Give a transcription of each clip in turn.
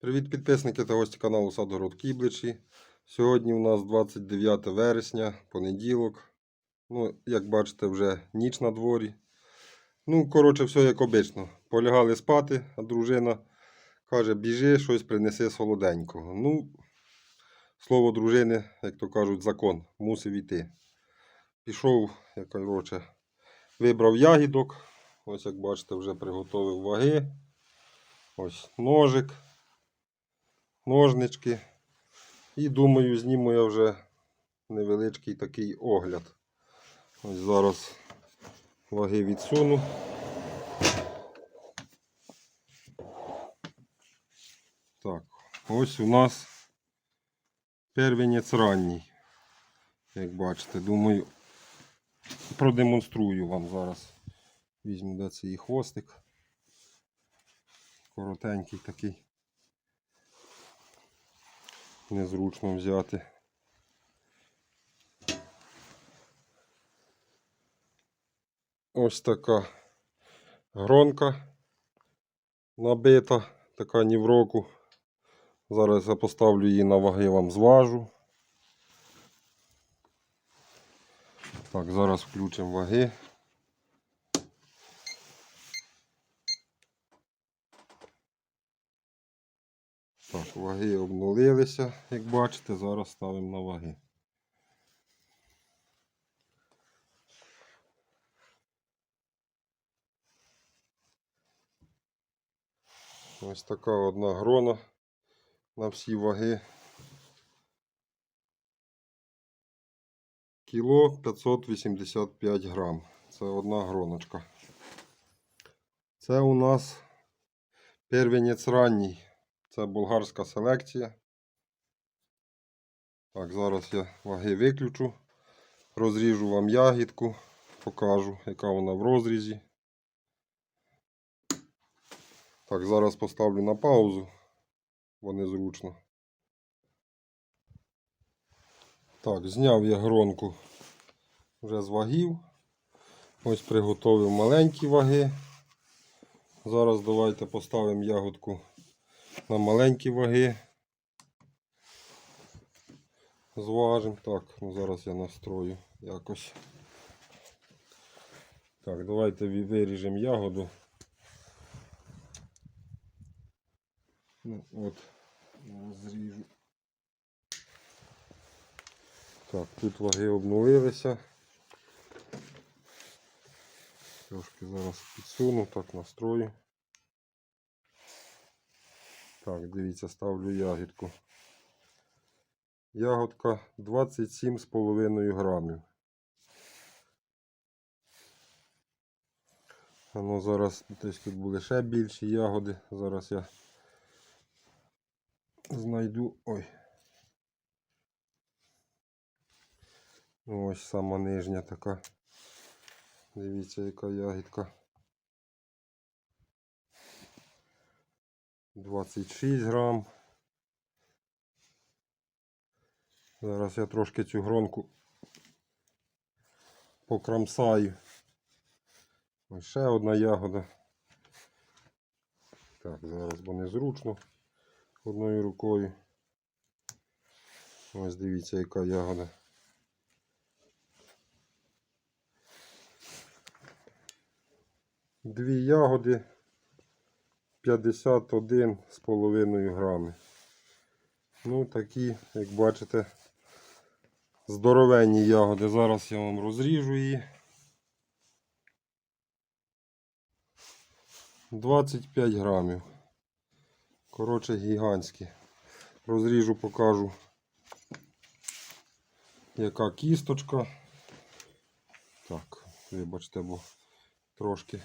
Привіт підписники та гості каналу Садгород Кібличі. Сьогодні у нас 29 вересня, понеділок. Ну, як бачите, вже ніч на дворі. Ну, коротше, все як обично. Полягали спати, а дружина каже, біжи, щось принеси солоденького. Ну, слово дружини, як то кажуть, закон, мусив іти. Пішов, як коротше, вибрав ягідок. Ось як бачите, вже приготовив ваги. Ось ножик ножнички. І думаю, зніму я вже невеличкий такий огляд. Ось зараз ваги відсуну. Так, ось у нас первенець ранній. Як бачите, думаю, продемонструю вам зараз. Візьму де це її хвостик. Коротенький такий незручно взяти. Ось така гронка набита, така ні в року. Зараз я поставлю її на ваги, вам зважу. Так, зараз включимо ваги. Так, ваги обнулилися, як бачите, зараз ставимо на ваги. Ось така одна грона на всі ваги. Кіло 585 грам. Це одна гроночка. Це у нас первенець ранній. Це болгарська селекція. Так, зараз я ваги виключу. Розріжу вам ягідку, покажу, яка вона в розрізі. Так, зараз поставлю на паузу, бо незручно. Так, зняв я гронку вже з вагів. Ось приготовив маленькі ваги. Зараз давайте поставимо ягодку на маленькі ваги. Зважимо. Так, ну зараз я настрою якось. Так, давайте виріжемо ягоду. Ну, от, розріжу. Так, тут ваги обнулилися. Трошки зараз підсуну, так настрою. Так, дивіться, ставлю ягідку. Ягодка 27,5 грамів. Ну зараз десь тут були ще більші ягоди. Зараз я знайду. Ой. Ну, Ось сама нижня така. Дивіться, яка ягідка. 26 грам. Зараз я трошки цю гронку покрамсаю. Ще одна ягода. Так, зараз бо незручно одною рукою. Ось дивіться, яка ягода. Дві ягоди 51 з половиною грами. Ну, такі, як бачите, здоровенні ягоди. Зараз я вам розріжу її. 25 грамів. Коротше, гігантські. Розріжу, покажу, яка кісточка. Так, вибачте, бо трошки.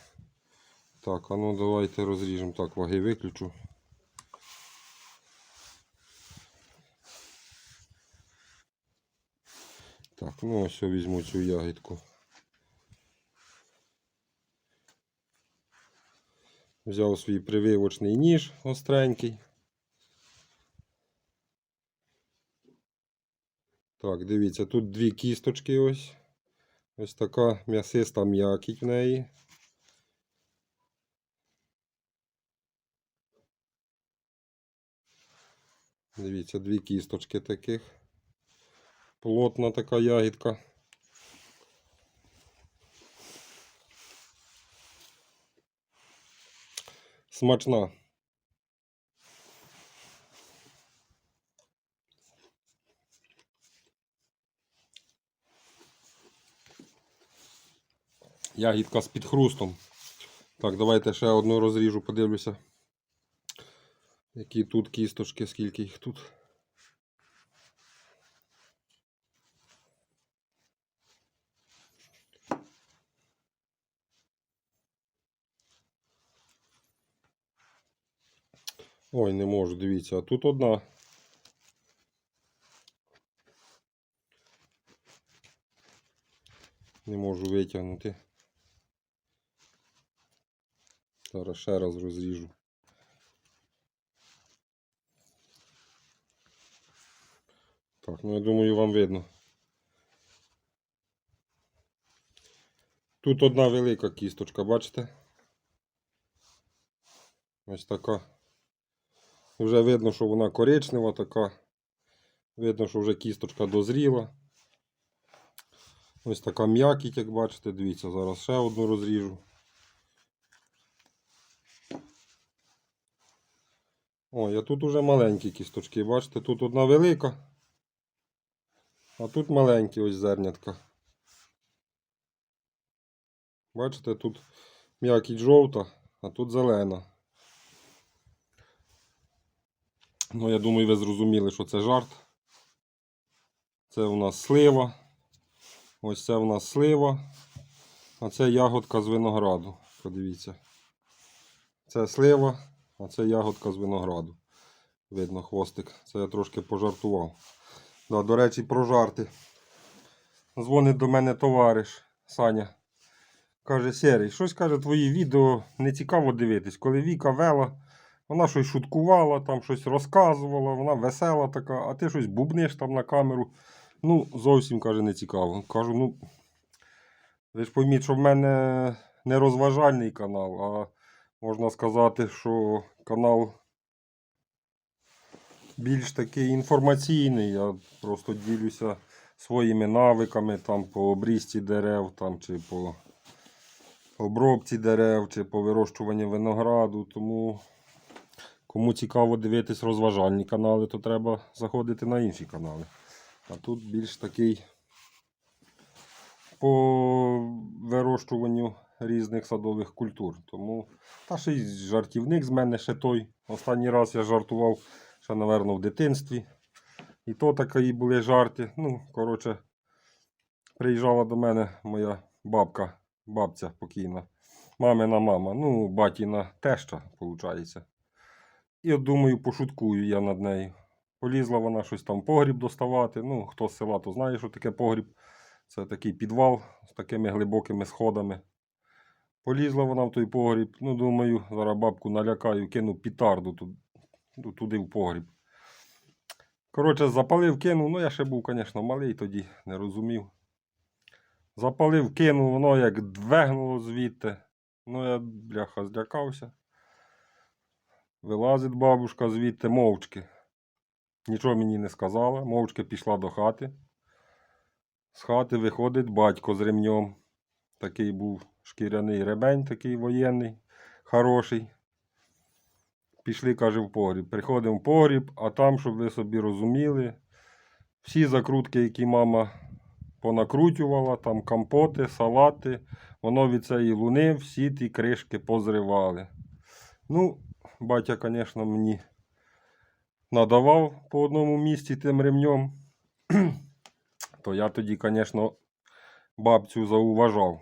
Так, а ну давайте розріжемо. Так, ваги виключу. Так, ну ось візьму цю ягідку. Взяв свій прививочний ніж остренький. Так, дивіться, тут дві кісточки ось. Ось така м'ясиста м'якіть в неї. Дивіться, дві кісточки таких. Плотна така ягідка. Смачна. Ягідка з підхрустом. Так, давайте ще одну розріжу, подивлюся. Які тут кісточки, скільки їх тут. Ой, не можу, дивіться, а тут одна. Не можу витягнути. Зараз ще раз розріжу. Так, ну я думаю, вам видно. Тут одна велика кісточка, бачите? Ось така. Вже видно, що вона коричнева така. Видно, що вже кісточка дозріла. Ось така м'якіть, як бачите, дивіться, зараз ще одну розріжу. Ой, а тут уже маленькі кісточки, бачите, тут одна велика, а тут маленькі ось зернятка. Бачите, тут м'якіть жовта, а тут зелена. Ну, я думаю, ви зрозуміли, що це жарт. Це у нас слива. Ось це у нас слива. А це ягодка з винограду. Подивіться. Це слива, а це ягодка з винограду. Видно хвостик. Це я трошки пожартував. Да, до речі, про жарти. Дзвонить до мене товариш Саня. Каже, Серий, щось каже, твої відео не цікаво дивитись. Коли Віка вела, вона щось шуткувала, там щось розказувала, вона весела така, а ти щось бубниш там на камеру. Ну, зовсім каже, не цікаво. Кажу, ну. Ви ж пойміть, що в мене не розважальний канал, а можна сказати, що канал більш такий інформаційний. Я просто ділюся своїми навиками там по обрізці дерев там, чи по обробці дерев, чи по вирощуванню винограду. Тому кому цікаво дивитись розважальні канали, то треба заходити на інші канали. А тут більш такий по вирощуванню різних садових культур. Тому та ще й жартівник з мене ще той. Останній раз я жартував ще, напевно, в дитинстві. І то такі були жарти. Ну, коротше, приїжджала до мене моя бабка, бабця покійна. Мамина мама, ну, батіна теща, виходить. І от думаю, пошуткую я над нею. Полізла вона щось там погріб доставати. Ну, хто з села, то знає, що таке погріб. Це такий підвал з такими глибокими сходами. Полізла вона в той погріб. Ну, думаю, зараз бабку налякаю, кину пітарду ту- ту- туди в погріб. Коротше, запалив, кинув. Ну, я ще був, звісно, малий тоді, не розумів. Запалив, кинув, воно як двегнуло звідти. Ну, я, бляха, злякався. Вилазить бабушка звідти мовчки. Нічого мені не сказала, мовчки пішла до хати. З хати виходить батько з ремнем. Такий був шкіряний ребень, такий воєнний, хороший. Пішли, каже, в погріб. Приходимо в погріб, а там, щоб ви собі розуміли, всі закрутки, які мама понакрутювала, там компоти, салати, воно від цієї луни всі ті кришки позривали. Ну, батя, звісно, мені надавав по одному місці тим ремнем, то я тоді, звісно, бабцю зауважав.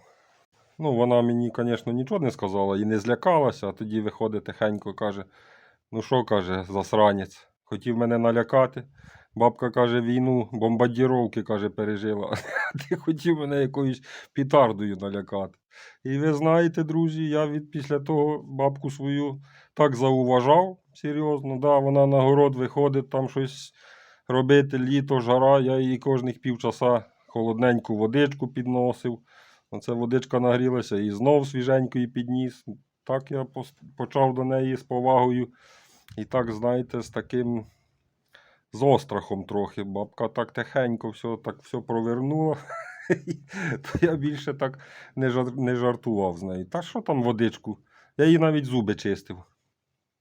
Ну, вона мені, звісно, нічого не сказала і не злякалася, а тоді виходить тихенько, каже: ну що, каже, засранець, хотів мене налякати. Бабка каже, війну, бомбардіровки, каже, пережила. Ти хотів мене якоюсь пітардою налякати. І ви знаєте, друзі, я від після того бабку свою так зауважав серйозно. Да, вона на город виходить, там щось робити, літо, жара. Я їй кожних півчаса холодненьку водичку підносив. Оце водичка нагрілася і знов свіженької підніс. Так я почав до неї з повагою. І так, знаєте, з таким з острахом трохи. Бабка так тихенько все, так все провернула. То я більше так не, жар, не жартував з нею. Та що там водичку? Я їй навіть зуби чистив.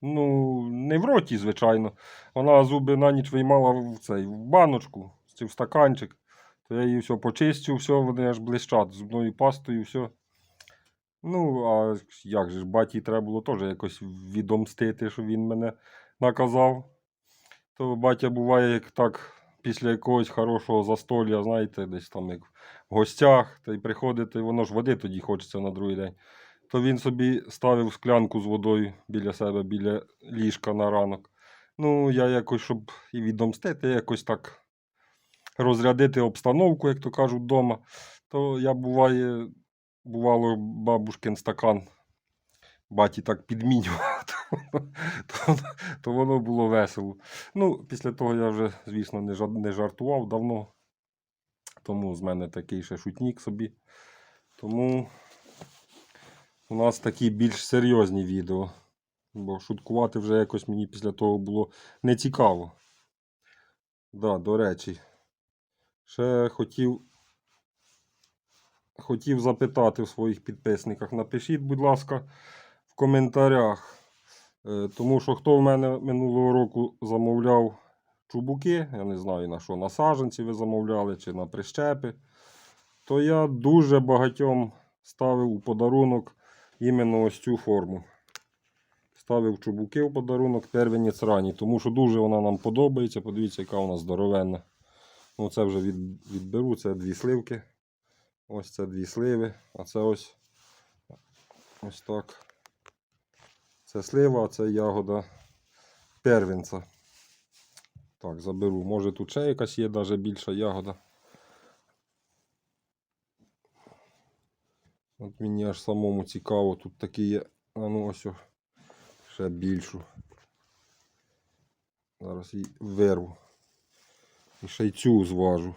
Ну, не в роті, звичайно. Вона зуби на ніч виймала в цей в баночку в стаканчик. То я її все почистив, все, вони аж блищать зубною пастою, все. Ну, а як же ж, баті треба було теж якось відомстити, що він мене наказав. То батя буває, як так, після якогось хорошого застолля, знаєте, десь там як в гостях, та й приходити, воно ж води тоді хочеться на другий день. То він собі ставив склянку з водою біля себе, біля ліжка на ранок. Ну, я якось, щоб і відомстити, якось так розрядити обстановку, як то кажуть, вдома, то я буває, бувало, бабушкин стакан баті так підмінював, то, то, то воно було весело. Ну, після того я вже, звісно, не, жартував давно. Тому з мене такий ще шутнік собі. Тому у нас такі більш серйозні відео. Бо шуткувати вже якось мені після того було не цікаво. Да, до речі, ще хотів, хотів запитати в своїх підписниках. Напишіть, будь ласка, в коментарях. Е, Тому що хто в мене минулого року замовляв чубуки, я не знаю на що, на саджанці ви замовляли чи на прищепи, то я дуже багатьом ставив у подарунок іменно ось цю форму. Ставив чубуки в подарунок первенець ранній, тому що дуже вона нам подобається. Подивіться, яка вона здоровенна. Ну, це вже від, відберу, це дві сливки. Ось це дві сливи, а це ось ось так. Це слива, а це ягода первенця. Так, заберу. Може тут ще якась є навіть більша ягода. От мені аж самому цікаво, тут такі є. А ну ось ще більшу. Зараз її вирву. І ще й цю зважу.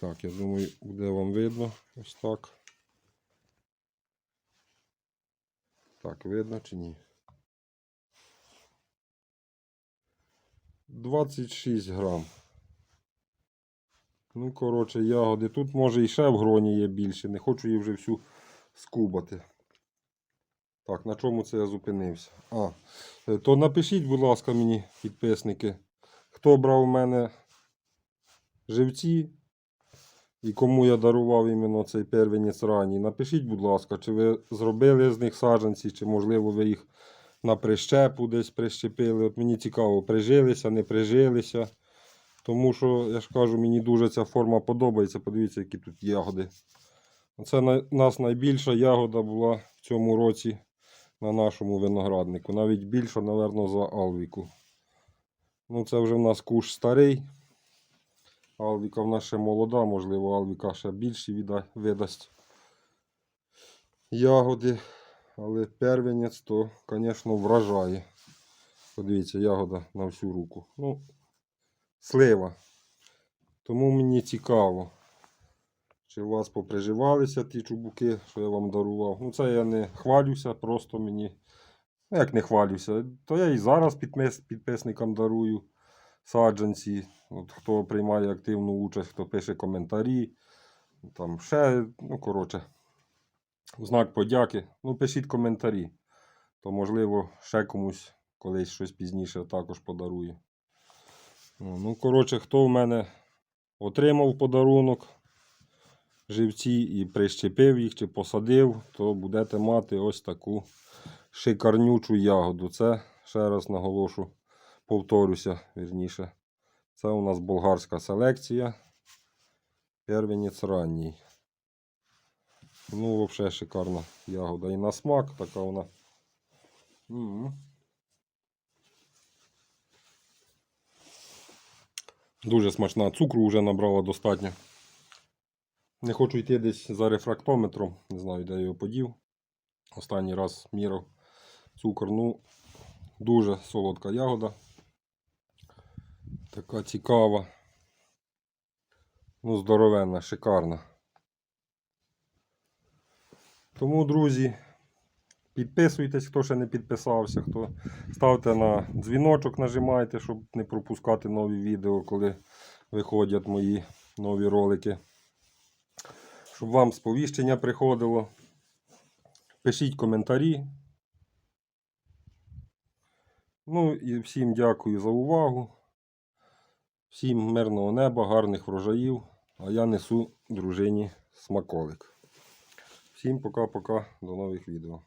Так, я думаю, буде вам видно. Ось так. Так, видно чи ні? 26 грам. Ну, коротше, ягоди. Тут може і ще в гроні є більше. Не хочу її вже всю скубати. Так, на чому це я зупинився? А, е, то напишіть, будь ласка, мені, підписники, хто брав у мене живці і кому я дарував іменно цей первенець ранній. Напишіть, будь ласка, чи ви зробили з них саджанці, чи можливо ви їх на прищепу десь прищепили. От мені цікаво, прижилися, не прижилися. Тому що, я ж кажу, мені дуже ця форма подобається. Подивіться, які тут ягоди. Це на, нас найбільша ягода була в цьому році на нашому винограднику. Навіть більша, напевно, за Алвіку. Ну, це вже в нас куш старий. Алвіка в нас ще молода, можливо, Алвіка ще більші видасть ягоди. Але первенець то, звісно, вражає. Подивіться, ягода на всю руку. Ну, слива. Тому мені цікаво, чи у вас поприживалися ті чубуки, що я вам дарував. Ну, це я не хвалюся, просто мені. Ну, як не хвалюся, то я і зараз підпис- підписникам дарую саджанці. От, хто приймає активну участь, хто пише коментарі. Там ще, ну, коротше, знак подяки. Ну, пишіть коментарі. То, можливо, ще комусь колись щось пізніше також подарую. Ну, ну, коротше, хто в мене отримав подарунок живці і прищепив їх чи посадив, то будете мати ось таку шикарнючу ягоду. Це, ще раз наголошу, повторюся, вірніше. Це у нас болгарська селекція. Первенець ранній. Ну, взагалі шикарна ягода. І на смак така вона. М. Дуже смачна. Цукру вже набрала достатньо. Не хочу йти десь за рефрактометром. Не знаю, де його подів. Останній раз міряв цукор. Ну, дуже солодка ягода. Така цікава. Ну, здоровенна, шикарна. Тому, друзі, Підписуйтесь, хто ще не підписався, хто ставте на дзвіночок, нажимайте, щоб не пропускати нові відео, коли виходять мої нові ролики. Щоб вам сповіщення приходило. Пишіть коментарі. Ну і всім дякую за увагу. Всім мирного неба, гарних врожаїв. А я несу дружині смаколик. Всім пока-пока, до нових відео.